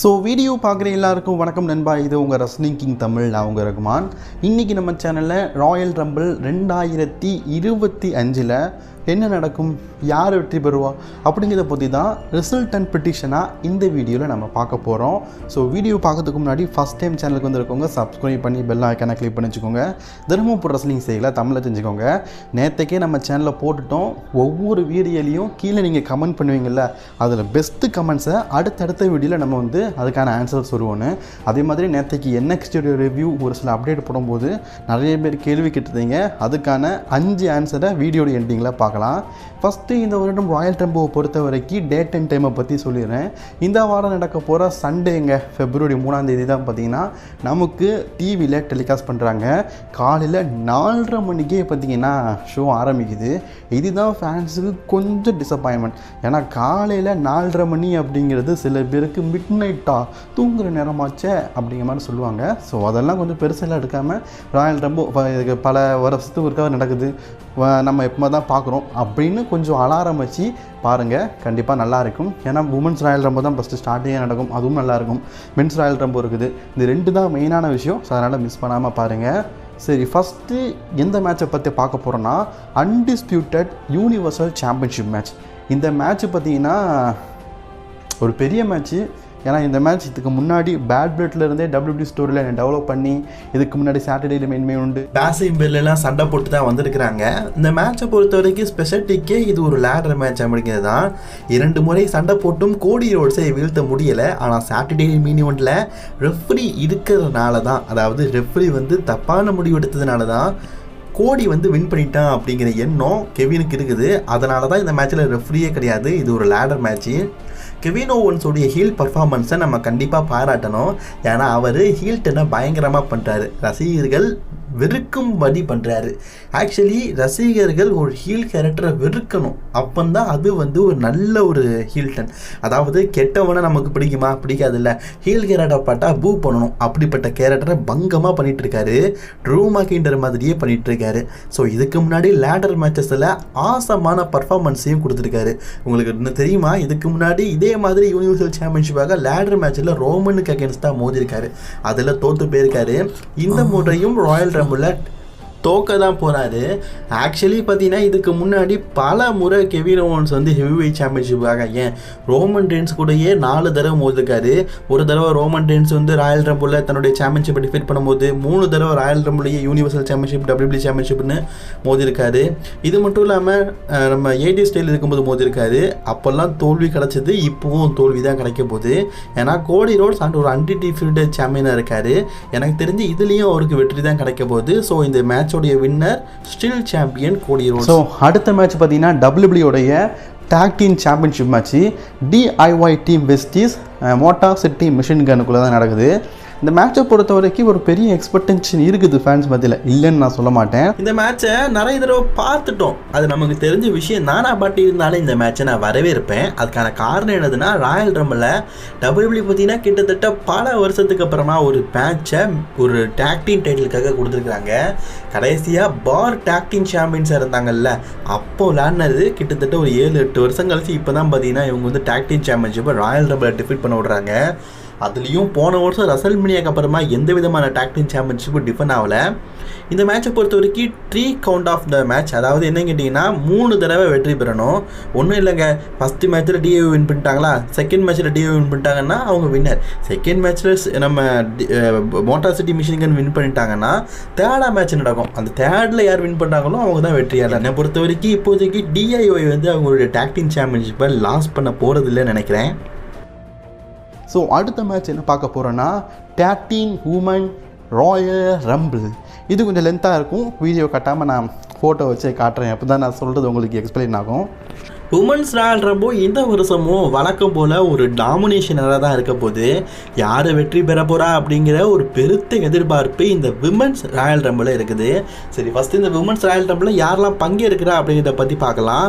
So video பார்க்குற எல்லாருக்கும் வணக்கம் நண்பா. இது உங்கள் ரஸ்னிங் கிங் தமிழ். நான் உங்கள் ரகுமான். இன்றைக்கி நம்ம சேனலில் ராயல் ரம்பிள் ரெண்டாயிரத்தி இருபத்தி அஞ்சில் என்ன நடக்கும் யார் வெற்றி பெறுவா அப்படிங்கிறத பற்றி தான் ரிசல்ட் அண்ட் ப்ரிட்டிஷனாக இந்த வீடியோவில் நம்ம பார்க்க போகிறோம் ஸோ வீடியோ பார்க்கறதுக்கு முன்னாடி ஃபஸ்ட் டைம் சேனலுக்கு வந்திருக்கவங்க சப்ஸ்கிரைப் பண்ணி பெல் ஐக்கானை கிளிக் பண்ணி வச்சுக்கோங்க ரெஸ்லிங் செய்யலாம் தமிழில் தெரிஞ்சுக்கோங்க. நேற்றுக்கே நம்ம சேனலில் போட்டுட்டோம். ஒவ்வொரு வீடியோலையும் கீழே நீங்கள் கமெண்ட் பண்ணுவீங்கள்ல அதில் பெஸ்ட்டு கமெண்ட்ஸை அடுத்தடுத்த வீடியோவில் நம்ம வந்து அதுக்கான ஆன்சர்ஸ் வருவோன்னு. அதே மாதிரி நேற்றுக்கு என்எக்ஸ்டியோட ரிவ்யூ ஒரு சில அப்டேட் போடும்போது நிறைய பேர் கேள்வி கேட்டிருந்தீங்க. அதுக்கான அஞ்சு ஆன்சரை வீடியோட எண்டிங்கில் பார்க்கலாம். ஃபஸ்ட்டு இந்த வருடம் ராயல் டெம்போவை பொறுத்த வரைக்கும் டேட் அண்ட் டைமை பற்றி சொல்லிடுறேன். இந்த வாரம் நடக்க போகிற சண்டேங்க ஃபெப்ரவரி மூணாம் தேதி தான் பார்த்தீங்கன்னா நமக்கு டிவியில் டெலிகாஸ்ட் பண்ணுறாங்க காலையில் நாலரை மணிக்கே பார்த்தீங்கன்னா ஷோ ஆரம்பிக்குது. இதுதான் ஃபேன்ஸுக்கு கொஞ்சம் டிசப்பாயின்மெண்ட் ஏன்னா காலையில் நாலரை மணி அப்படிங்கிறது சில பேருக்கு மிட் நைட்டாக தூங்குகிற நேரமாச்சே அப்படிங்கிற மாதிரி சொல்லுவாங்க. ஸோ அதெல்லாம் கொஞ்சம் பெருசெல்லாம் எடுக்காமல் ராயல் டெம்போ இதுக்கு பல வருஷத்துக்கு ஒருக்காக நடக்குது. நம்ம எப்போ தான் பார்க்குறோம் அப்படின்னு கொஞ்சம் அலாரம் வச்சு பாருங்கள் கண்டிப்பாக நல்லாயிருக்கும் ஏன்னா உமன்ஸ் ராயல் ரம்போ தான் ஃபஸ்ட்டு ஸ்டார்டிங்காக நடக்கும் அதுவும் நல்லாயிருக்கும் மென்ஸ் ராயல் ரம்போ இருக்குது. இந்த ரெண்டு தான் மெயினான விஷயம் ஸோ அதனால் மிஸ் பண்ணாமல் பாருங்கள் சரி ஃபஸ்ட்டு எந்த மேட்சை பற்றி பார்க்க போகிறோன்னா அன்டிஸ்பியூட்டட் யூனிவர்சல் சாம்பியன்ஷிப் மேட்ச் இந்த மேட்ச்சு பார்த்தீங்கன்னா ஒரு பெரிய மேட்ச்சு ஏன்னா இந்த மேட்ச் இதுக்கு முன்னாடி பேட் பிளட்ல இருந்தே டபிள்யூடி ஸ்டோரியில் டெவலப் பண்ணி இதுக்கு முன்னாடி சாட்டர்டேல மெயின்மே உண்டு. பேசி பில்லாம் சண்டை போட்டு தான் வந்திருக்கிறாங்க. இந்த மேட்சை பொறுத்த வரைக்கும் ஸ்பெஷாலிட்டிக்கே இது ஒரு லேடர் மேட்ச் அப்படிங்கிறது தான். இரண்டு முறை சண்டை போட்டும் கோடி ரோட்ஸை வீழ்த்த முடியலை. ஆனால் சாட்டர்டே மீனிவெண்ட்டில் ரெஃப்ரி இருக்கிறதுனால தான் அதாவது ரெஃப்ரி வந்து தப்பான முடிவு எடுத்ததுனால தான் கோடி வந்து வின் பண்ணிட்டான் அப்படிங்கிற எண்ணம் கெவினுக்கு இருக்குது. அதனால தான் இந்த மேட்ச்சில் ரெஃப்ரியே கிடையாது. இது ஒரு லேடர் மேட்ச்சு கெவின் ஓவன்ஸோடைய ஹீல் பர்ஃபார்மன்ஸை நம்ம கண்டிப்பாக பாராட்டணும். ஏன்னா அவர் ஹீல் டென்னை பயங்கரமாக பண்ணுறாரு ரசிகர்கள் வெறுக்கும்படி பண்ணுறாரு ஆக்சுவலி ரசிகர்கள் ஒரு ஹீல் கேரக்டரை வெறுக்கணும். அப்போந்தான் அது வந்து ஒரு நல்ல ஒரு ஹீல்டன் அதாவது கெட்டவனை நமக்கு பிடிக்குமா? பிடிக்காதுல்ல. ஹீல் கேரக்டர் பார்த்தா பூ பண்ணணும். அப்படிப்பட்ட கேரக்டரை பங்கமாக பண்ணிட்டு இருக்காரு ட்ரூ மாக்கின்ற மாதிரியே பண்ணிட்டு இருக்காரு ஸோ இதுக்கு முன்னாடி லேடர் மேட்சஸில் ஆசமான பர்ஃபார்மன்ஸையும் கொடுத்துருக்காரு. உங்களுக்கு இன்னும் தெரியுமா? இதுக்கு முன்னாடி இதே மாதிரி யூனிவர்சல் சாம்பியன்ஷிப்பாக லேடர் மேட்ச்சில் ரோமனுக்கு அகேன்ஸ்டாக மோதிருக்காரு அதில் தோற்று போயிருக்காரு. இந்த முறையும் ராயல் ரம்பில் தோக்க தான் போகிறாரு ஆக்சுவலி பார்த்தீங்கன்னா இதுக்கு முன்னாடி பல முறை கெவின் ஓவன்ஸ் வந்து ஹெவிவெயிட் சாம்பியன்ஷிப்புக்காக ஏன் ரோமன் டென்ஸ் கூடயே நாலு தடவை மோதிருக்காரு. ஒரு தடவை ரோமன் டென்ஸ் வந்து ராயல் ரம்பிளில் தன்னுடைய சாம்பியன்ஷிப்பை டிஃபீட் பண்ணும்போது மூணு தடவை ராயல் ரம்பிளையே யூனிவர்சல் சாம்பியன்ஷிப் டபிள்யூபி சாம்பியன்ஷிப்னு மோதிருக்காரு. இது மட்டும் இல்லாமல் நம்ம ஏடி ஸ்டைல் இருக்கும்போது மோதிருக்காரு. அப்போல்லாம் தோல்வி கிடச்சது இப்போவும் தோல்வி தான் கிடைக்க போகுது. ஏன்னா கோடி ரோட்ஸ் அண்ட் ஒரு அன்டிடிஃபீல்டு சாம்பியனாக இருக்காரு. எனக்கு தெரிஞ்சு இதுலேயும் அவருக்கு வெற்றி தான் கிடைக்க போகுது. ஸோ இந்த match மேட்சோடைய winner still champion Cody Rhodes so அடுத்த மேட்ச் பார்த்தீங்கன்னா டபிள்யூபிள்யூடைய tag team championship match DIY team வெஸ்டீஸ் motor city machine கனுக்குள்ளே தான் நடக்குது. இந்த மேட்சை பொறுத்த வரைக்கும் ஒரு பெரிய எக்ஸ்பெக்டேஷன் இருக்குது ஃபேன்ஸ் மத்தியில். இல்லைன்னு நான் சொல்ல மாட்டேன். இந்த மேட்சை நிறைய தடவை பார்த்துட்டோம். அது நமக்கு தெரிஞ்ச விஷயம். நானா பாட்டி இருந்தாலும் இந்த மேட்சை நான் வரவே இருப்பேன் அதுக்கான காரணம் என்னதுன்னா ராயல் ரம்பில் டபிள்யூபிள்யூ பார்த்தீங்கன்னா கிட்டத்தட்ட பல வருஷத்துக்கு அப்புறமா ஒரு மேட்சை ஒரு டேக்டிங் டைட்டிலுக்காக கொடுத்துருக்குறாங்க. கடைசியாக பார் டேக்டிங் சாம்பியன்ஸாக இருந்தாங்கல்ல அப்போ விளையாடினது கிட்டத்தட்ட ஒரு ஏழு எட்டு வருஷம் கழிச்சு இப்போ தான் பார்த்தீங்கன்னா இவங்க வந்து டேக்டிங் சாம்பியன்ஷிப்பை ராயல் ரம்பில் டிஃபீட் பண்ண விடுறாங்க. அதுலேயும் போன வருஷம் ரசல் மினியாக்கு அப்புறமா எந்த விதமான டாக்டிங் சாம்பியன்ஷிப்பும் டிஃபன் ஆகலை. இந்த மேட்சை பொறுத்த வரைக்கும் three count of the match அதாவது என்ன கேட்டிங்கன்னா மூணு தடவை வெற்றி பெறணும். ஒன்றும் இல்லைங்க ஃபஸ்ட்டு மேட்ச்சில் டிஏ வின் பண்ணிட்டாங்களா? செகண்ட் மேட்ச்சில் டிஏ வின் பண்ணிட்டாங்கன்னா அவங்க வின்னர் செகண்ட் மேட்ச்சில் நம்ம மோட்டார் சிட்டி மிஷின்கன் வின் பண்ணிட்டாங்கன்னா தேர்டாக மேட்ச் நடக்கும். அந்த தேர்டில் யார் வின் பண்ணாங்களோ அவங்க தான் வெற்றியாளர். என்னை பொறுத்த வரைக்கும் இப்போதைக்கு டிஐஒய் வந்து அவங்களுடைய டாக்டிங் சாம்பியன்ஷிப்பை லாஸ் பண்ண போகிறதில்லைன்னு நினைக்கிறேன். ஸோ அடுத்த மேட்ச் என்ன பார்க்க போகிறோன்னா டேட்டீன் உமன் ராயல் ரம்பிள் இது கொஞ்சம் லென்த்தாக இருக்கும். வீடியோ கட்டாமல் நான் ஃபோட்டோ வச்சு காட்டுறேன். அப்போ தான் நான் சொல்கிறது உங்களுக்கு எக்ஸ்பிளைன் ஆகும். உமன்ஸ் ராயல் ரம்போ இந்த வருஷமும் வழக்கம் போல் ஒரு டாமினேஷனராக தான் இருக்க போது யார் வெற்றி பெற போகிறா அப்படிங்கிற ஒரு பெருத்த எதிர்பார்ப்பு இந்த விமன்ஸ் ராயல் ரம்பில் இருக்குது. சரி ஃபஸ்ட்டு இந்த விமன்ஸ் ராயல் ரம்பில் யாரெல்லாம் பங்கேற்கிறா அப்படிங்கிறத பற்றி பார்க்கலாம்.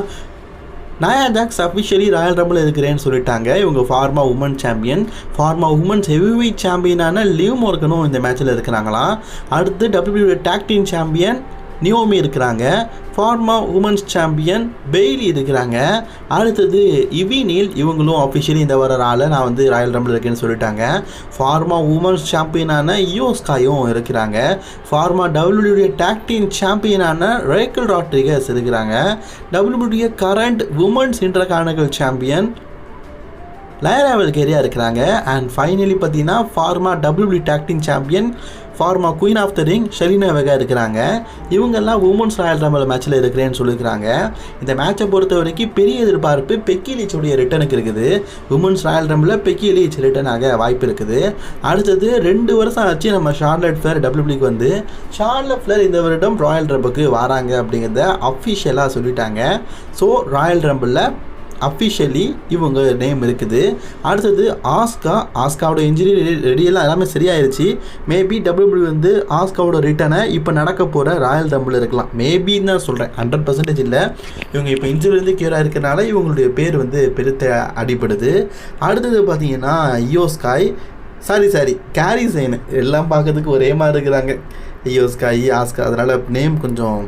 Nia Jax officially Royal rumble இருக்கிறேன்னு சொல்லிட்டாங்க. இவங்க former woman champion former women's heavyweight சாம்பியனான லிவ் மோர்கனும் இந்த மேட்ச்சில் இருக்கிறாங்களாம். அடுத்து W tag team champion Naomi இருக்கிறாங்க. ஃபார்மா உமன்ஸ் சாம்பியன் பெய்லி இருக்கிறாங்க. அடுத்தது இவினில் இவங்களும் அஃபிஷியலி இந்த வர ஆளை நான் வந்து ராயல் ரம்பிள் இருக்கேன்னு சொல்லிட்டாங்க. ஃபார்மா உமன்ஸ் சாம்பியனான யோஸ்காயும் இருக்கிறாங்க. ஃபார்மா டபிள்யூடைய டாக்டின் சாம்பியனான ரேக்கல் ராட்ரிகஸ் இருக்கிறாங்க. டபிள்யூடைய current women's intercontinental champion Lyra Valkyria இருக்கிறாங்க. அண்ட் ஃபைனலி பார்த்தீங்கன்னா former WWE tag team champion former queen of the ring Zelina Vega இருக்கிறாங்க. இவங்கெல்லாம் உமன்ஸ் ராயல் ரம்பல் மேட்ச்சில் இருக்கிறேன்னு சொல்லியிருக்கிறாங்க. இந்த மேட்சை பொறுத்த வரைக்கும் பெரிய எதிர்பார்ப்பு பெக்கிலீச்சுடைய ரிட்டனுக்கு இருக்குது. Women's royal rumble Becky Lynch return ஆக வாய்ப்பு இருக்குது. அடுத்தது ரெண்டு வருஷம் ஆச்சு நம்ம ஷார்லட் ஃபிளர் டபிள்யூபிளிக்கு வந்து. ஷார்லட் ஃபிளர் இந்த வருடம் ராயல் ரம்புக்கு வராங்க அப்படிங்கிறத அஃபிஷியலாக சொல்லிட்டாங்க. ஸோ ராயல் ரம்பிளில் அஃபிஷியலி இவங்க நேம் இருக்குது. அடுத்தது ஆஸ்கா ஆஸ்காவோட இன்ஜுரி ரெடியெல்லாம் எல்லாமே சரியாயிருச்சு. மேபி டபிள்யூபிள்யூ வந்து ஆஸ்காவோட ரிட்டனை இப்போ நடக்க போகிற ராயல் டம்பிள் இருக்கலாம். மேபின்னு தான் சொல்கிறேன் ஹண்ட்ரட் பர்சன்டேஜ் இல்லை. இவங்க இப்போ இன்ஜுரிலேருந்து கியூராக இருக்கிறனால இவங்களுடைய பேர் வந்து பெருத்த அடிபடுது. அடுத்தது பார்த்தீங்கன்னா Iyo Sky sorry sorry Kairi Sane எல்லாம் பார்க்கறதுக்கு ஒரே மாதிரி இருக்கிறாங்க. யோஸ்காய் ஆஸ்கா அதனால் நேம் கொஞ்சம்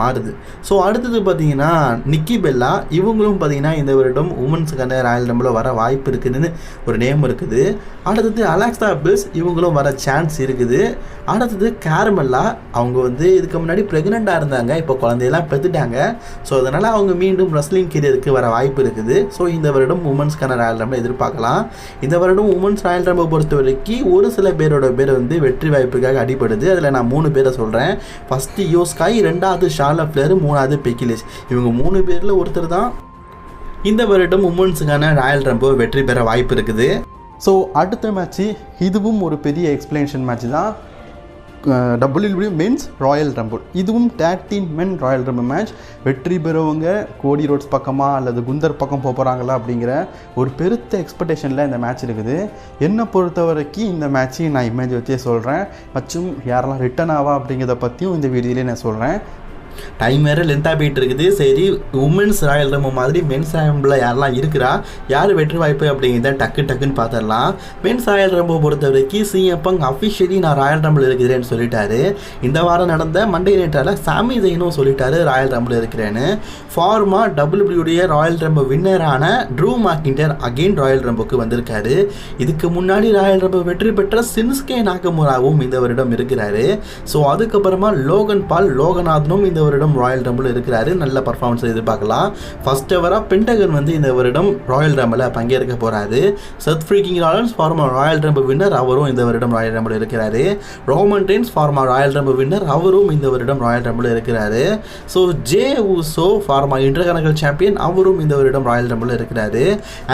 மாறுது. ஸோ அடுத்தது பார்த்தீங்கன்னா நிக்கி பெல்லா இவங்களும் பார்த்தீங்கன்னா இந்த வருடம் உமன்ஸுக்கான ராயல் ரம்பில் வர வாய்ப்பு இருக்குதுன்னு ஒரு நேம் இருக்குது. அடுத்தது அலெக்சா பில்ஸ் இவங்களும் வர சான்ஸ் இருக்குது. அடுத்தது கேரமெல்லா அவங்க வந்து இதுக்கு முன்னாடி ப்ரெக்னெண்ட்டாக இருந்தாங்க. இப்போ குழந்தையெல்லாம் பெற்றுட்டாங்க ஸோ அதனால் அவங்க மீண்டும் ரெஸ்லிங் கீரியருக்கு வர வாய்ப்பு இருக்குது. ஸோ இந்த வருடம் உமன்ஸ்க்கான ராயல் ரம்பில் எதிர்பார்க்கலாம். இந்த வருடம் உமன்ஸ் ராயல் ரம்பை பொறுத்த வரைக்கும் ஒரு சில பேரோட பேர் வந்து வெற்றி வாய்ப்புக்காக அடிபடுது. அதில் நான் மூணு பேரை சொல்கிறேன் ஃபஸ்ட்டு யோஸ்காய் ரெண்டாவது சார்லா ஃப்ளேர் மூணாவது பெக்கிலிஸ் இவங்க மூணு பேரில் ஒருத்தர் தான் இந்த வருடம் உமன்ஸுக்கான ராயல் ரம்போ வெற்றி பெற வாய்ப்பு இருக்குது. ஸோ அடுத்த மேட்ச்சு இதுவும் ஒரு பெரிய எக்ஸ்பிளேஷன் மேட்ச் தான். W W men's royal rumble இதுவும் tag men royal rumble match வெற்றி பெறவங்க கோடி ரோட்ஸ் பக்கமாக அல்லது குந்தர் பக்கம் போக போகிறாங்களா அப்படிங்கிற ஒரு பெருத்த எக்ஸ்பெக்டேஷனில் இந்த மேட்ச் இருக்குது. என்னை பொறுத்த வரைக்கும் இந்த மேட்ச்சை நான் இமேஜ் வச்சே சொல்கிறேன் மற்றும் யாரெல்லாம் ரிட்டன் ஆவா அப்படிங்கிறத பற்றியும் இந்த வீடியோலேயே நான் சொல்கிறேன் டைம் வேறு லென்த்தாக போயிட்டு இருக்குது சரி உமன்ஸ் ராயல் ரம்போ மாதிரி மென்ஸ் ராயம்பில் யாரெல்லாம் இருக்கிறா யார் வெற்றி வாய்ப்பு அப்படிங்கிறத டக்கு டக்குன்னு பார்த்துடலாம் மென்ஸ் ராயல் ரம்போ பொறுத்த வரைக்கும் சிஎப்பங் அஃபிஷியலி நான் ராயல் ரம்பில் இருக்கிறேன்னு சொல்லிட்டாரு. இந்த வாரம் நடந்த மண்டே நைட்டால் சாமி ஜெயினும் சொல்லிட்டாரு ராயல் ரம்பில் இருக்கிறேன்னு. ஃபார்மா டபிள்யூபிள்யூடைய ராயல் ரம்போ வின்னரான ட்ரூ மார்க்கிண்டர் அகெயின் ராயல் ரம்புக்கு வந்திருக்காரு. இதுக்கு முன்னாடி ராயல் ரம்போ வெற்றி பெற்ற சின்ஸ்கே நாகமுராவும் இந்த வருடம் இருக்கிறாரு. ஸோ அதுக்கப்புறமா லோகன் பால் லோகநாதனும் இந்த வருடம் ராயல் ரம்பிள் இருக்கிறாரு. நல்ல பர்ஃபார்மன்ஸ் எதிர்பார்க்கலாம். ஃபர்ஸ்ட் எவராக பென்டகன் வந்து இந்த வருடம் ராயல் ரம்பில் பங்கேற்க போகிறாரு Seth freaking Rollins former Royal Rumble winner அவரும் இந்த வருடம் ராயல் ரம்பிள் இருக்கிறாரு. Roman Reigns former Royal Rumble winner அவரும் இந்த வருடம் ராயல் ரம்பிள் இருக்கிறாரு. So Jey Uso former intercontinental champion அவரும் இந்த வருடம் ராயல் ரம்பிள் இருக்கிறாரு.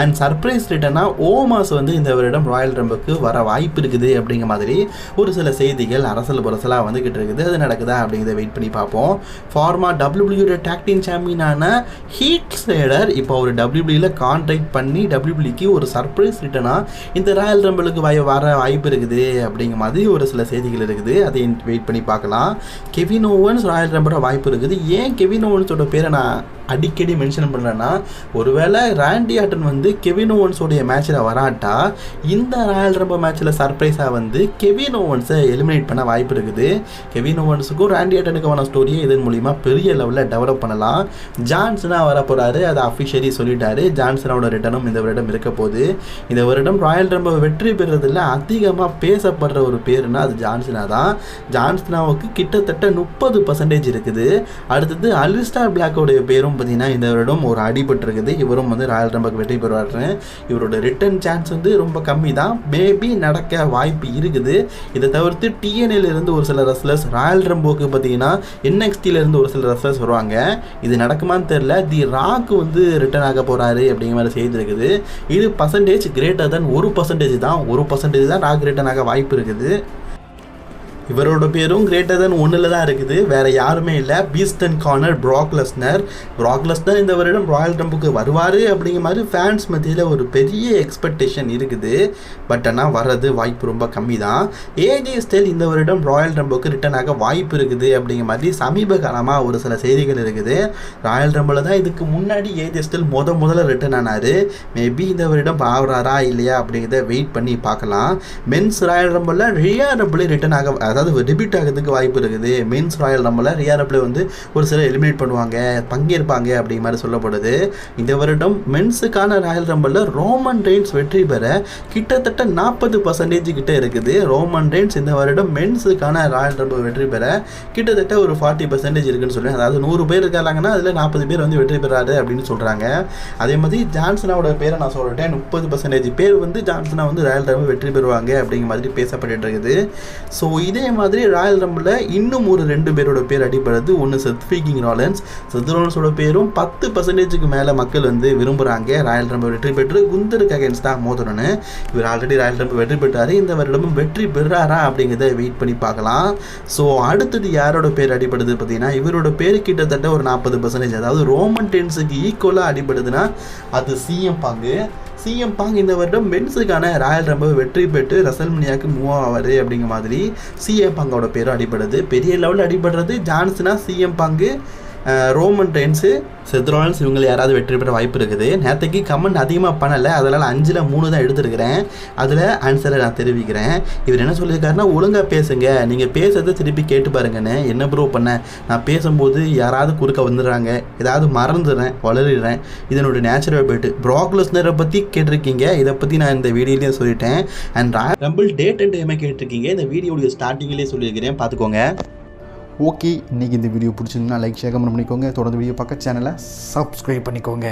அண்ட் சர்ப்ரைஸ் ரிட்டனாக ஓமாஸ் வந்து இந்த வருடம் ராயல் ரம்புக்கு வர வாய்ப்பு இருக்குது அப்படிங்கிற மாதிரி ஒரு சில செய்திகள் அரசல் புரசலாக வந்துக்கிட்டு இருக்குது. அது நடக்குதா அப்படிங்கிறத வெயிட் பண்ணி பார்ப்போம். ஃபார்மா டபிள்யூபிள்யூட டேக்டின் சாம்பியனான ஹீட் ஸ்லேடர் இப்போ அவர் டபிள்யூபிள்யூல கான்ட்ராக்ட் பண்ணி டபிள்யூபிள்யூக்கு ஒரு சர்ப்ரைஸ் ரிட்டனாக இந்த ராயல் ரம்பிளுக்கு வாய் வர வாய்ப்பு இருக்குது அப்படிங்கிற மாதிரி ஒரு சில செய்திகள் இருக்குது. அதை வெயிட் பண்ணி பார்க்கலாம். கெவின் ஓவன்ஸ் ராயல் ரம்பிளோட வாய்ப்பு இருக்குது. ஏன் கெவின் ஓவன்ஸோட பேரை நான் அடிக்கடி மென்ஷன் பண்ணுறேன்னா ஒருவேளை ராண்டி ஆட்டன் வந்து கெவின் ஓவன்ஸோடைய மேட்ச்சில் வராட்டா இந்த ராயல் ரம்ப மேட்ச்சில் சர்ப்ரைஸாக வந்து கெவின் ஓவன்ஸை எலிமினேட் பண்ண வாய்ப்பு இருக்குது. கெவின் ஓவன்ஸுக்கும் ராண்டி ஆட்டனுக்கான ஸ்டோரியை இதன் மூலிமா பெரிய லெவலில் டெவலப் பண்ணலாம். ஜான்சனாக வர போகிறாரு அதை அஃபிஷியலி சொல்லிட்டாரு. ஜான்சனோட ரிட்டனும் இந்த வருடம் இருக்க போது இந்த வருடம் ராயல் ரம்ப வெற்றி பெறுறதில் அதிகமாக பேசப்படுற ஒரு பேருனா அது ஜான்சனா தான். ஜான்சனாவுக்கு கிட்டத்தட்ட முப்பது பர்சன்டேஜ் இருக்குது. அடுத்தது அலிஸ்டார் பிளாக்கோடைய பேரும் பார்த்தீங்கன்னா இந்த வருடம் ஒரு அடிபட்டிருக்குது. இவரும் வந்து ராயல் ரம்பக் வெற்றி பெறுவார்னு இவரோட ரிட்டர்ன் சான்ஸ் வந்து ரொம்ப கம்மி தான் மேபி நடக்க வாய்ப்பு இருக்குது. இதை தவிர்த்து டிஎன்ஏலேருந்து ஒரு சில ரெஸ்லர்ஸ் ராயல் ரம்போக்கு பார்த்தீங்கன்னா NXT இருந்து ஒரு சில ரெஸ்லர்ஸ் வருவாங்க. இது நடக்குமான்னு தெரில தி ராக் வந்து ரிட்டர்ன் ஆக போகிறாரு அப்படிங்கிற மாதிரி செய்தி இருக்குது. இது பர்சன்டேஜ் கிரேட்டர் தென் ஒரு பர்சன்டேஜ் தான். ஒரு பர்சன்டேஜ் தான் ராக் ரிட்டர்ன் ஆக வாய்ப்பு இருக்குது. இவரோட பேரும் கிரேட்டர் தென் ஒன்றில் தான் இருக்குது. வேறு யாருமே இல்லை. பீஸ்டன் கார்னர் ப்ராக் லெஸ்னர் இந்த வருடம் ராயல் டெம்புக்கு வருவார் அப்படிங்கிற மாதிரி ஃபேன்ஸ் மத்தியில் ஒரு பெரிய எக்ஸ்பெக்டேஷன் இருக்குது. பட் ஆனால் வர்றது வாய்ப்பு ரொம்ப கம்மி தான் ஏஜே ஸ்டைல் இந்த வருடம் ராயல் டெம்புக்கு ரிட்டர்ன் ஆக வாய்ப்பு இருக்குது அப்படிங்கிற மாதிரி சமீப காலமாக ஒரு சில செய்திகள் இருக்குது. ராயல் டெம்பில் தான் இதுக்கு முன்னாடி ஏஜே ஸ்டைல் முத முதல்ல ரிட்டர்ன் ஆனார். மேபி இந்த வருடம் ஆகுறாரா இல்லையா அப்படிங்கிறத வெயிட் பண்ணி பார்க்கலாம். மென்ஸ் ராயல் ரம்பில் ரியா ரம்பிள் ரிட்டர்ன் ஆக அதாவது டெபியூட் ஆகிறதுக்கு வாய்ப்பு இருக்குது. மெயின்ஸ் ராயல் ரம்பில் ரியாரப்பில் வந்து ஒரு சிலர் எலிமினேட் பண்ணுவாங்க பங்கேற்பாங்க அப்படிங்கிற மாதிரி சொல்லப்படுது. இந்த வருடம் மென்ஸுக்கான ராயல் ரம்பலில் ரோமன் ரெயின்ஸ் வெற்றி பெற கிட்டத்தட்ட நாற்பது பர்சன்டேஜ் கிட்ட இருக்குது. ரோமன் ரெயின்ஸ் இந்த வருடம் மென்ஸுக்கான ராயல் ரம்பல் வெற்றி பெற கிட்டத்தட்ட ஒரு ஃபார்ட்டி பர்சன்டேஜ் இருக்குன்னு சொல்லுவேன் அதாவது நூறு பேர் இருக்காங்கன்னா அதில் நாற்பது பேர் வந்து வெற்றி பெறாரு அப்படின்னு சொல்கிறாங்க அதே மாதிரி ஜான்சனாவோட பேரை நான் சொல்லிட்டேன் முப்பது பர்சன்டேஜ் பேர் வந்து ஜான்சனா வந்து ராயல் ரம்பல் வெற்றி பெறுவாங்க அப்படிங்கிற மாதிரி பேசப்பட்டு இருக்குது. ஸோ இதே அதே மாதிரி ராயல் ரம்பிளில் இன்னும் ஒரு ரெண்டு பேரோட பேர் அடிப்படுது ஒன்று செத்ஃபீக்கிங் ராலன்ஸ் செத் ராலன்ஸோட பேரும் பத்து பர்சன்டேஜுக்கு மேலே மக்கள் வந்து விரும்புகிறாங்க ராயல் ரம்பை வெற்றி பெற்று குந்தருக்கு அகேன்ஸ்ட் தான் மோதணும்னு. இவர் ஆல்ரெடி ராயல் ரம்பிள் வெற்றி பெற்றார். இந்த வருடமும் வெற்றி பெறாரா அப்படிங்கிறத வெயிட் பண்ணி பார்க்கலாம். ஸோ அடுத்தது யாரோட பேர் அடிப்படுது பார்த்தீங்கன்னா இவரோட பேர் கிட்டத்தட்ட ஒரு நாற்பது பர்சன்டேஜ் அதாவது ரோமன் டென்ஸுக்கு ஈக்குவலாக அடிப்படுதுன்னா அது சிஎம் பாங்கு சிஎம் பாங் இந்த வருடம் மென்ஸுக்கான ராயல் ரம்பிள் வெற்றி பெற்று ரசல்மனியாவுக்கு மூவ் ஆவார் அப்படிங்கிற மாதிரி சிஎம் பாங்கோட பேரும் அடிபடுது. பெரிய லெவலில் அடிபடுறது ஜான்சனா. சிஎம் பாங்கு ரோமன் டென்ஸு செத்ரான்ஸ் இவங்களை யாராவது வெற்றி பெற வாய்ப்பு இருக்குது. நேற்றுக்கு கமெண்ட் அதிகமாக பண்ணலை அதனால் அஞ்சில் மூணு தான் எடுத்திருக்கிறேன். அதில் ஆன்சரை நான் தெரிவிக்கிறேன். இவர் என்ன சொல்லியிருக்காருன்னா ஒழுங்காக பேசுங்க. நீங்கள் பேசுறதை திருப்பி கேட்டு பாருங்கன்னு. என்ன ப்ரோ பண்ண? நான் பேசும்போது யாராவது குறுக்க வந்துடுறாங்க. ஏதாவது மறந்துடுறேன் வளரிடுறேன். இதனுடைய நேச்சுரல் போய்ட்டு. ப்ராக்லஸ்னரை பற்றி கேட்டிருக்கீங்க. இதை பற்றி நான் இந்த வீடியோலேயே சொல்லிட்டேன். அண்ட் ரம்பிள் டேட் அண்ட் டைமை கேட்டிருக்கீங்க. இந்த வீடியோடைய ஸ்டார்டிங்லேயே சொல்லியிருக்கிறேன். பார்த்துக்கோங்க. ஓகே இன்றைக்கி இந்த வீடியோ பிடிச்சிருந்தா லைக் ஷேர் கமெண்ட் பண்ணிக்கோங்க. தொடர்ந்து வீடியோ பார்க்க சேனலை சப்ஸ்கிரைப் பண்ணிக்கோங்க.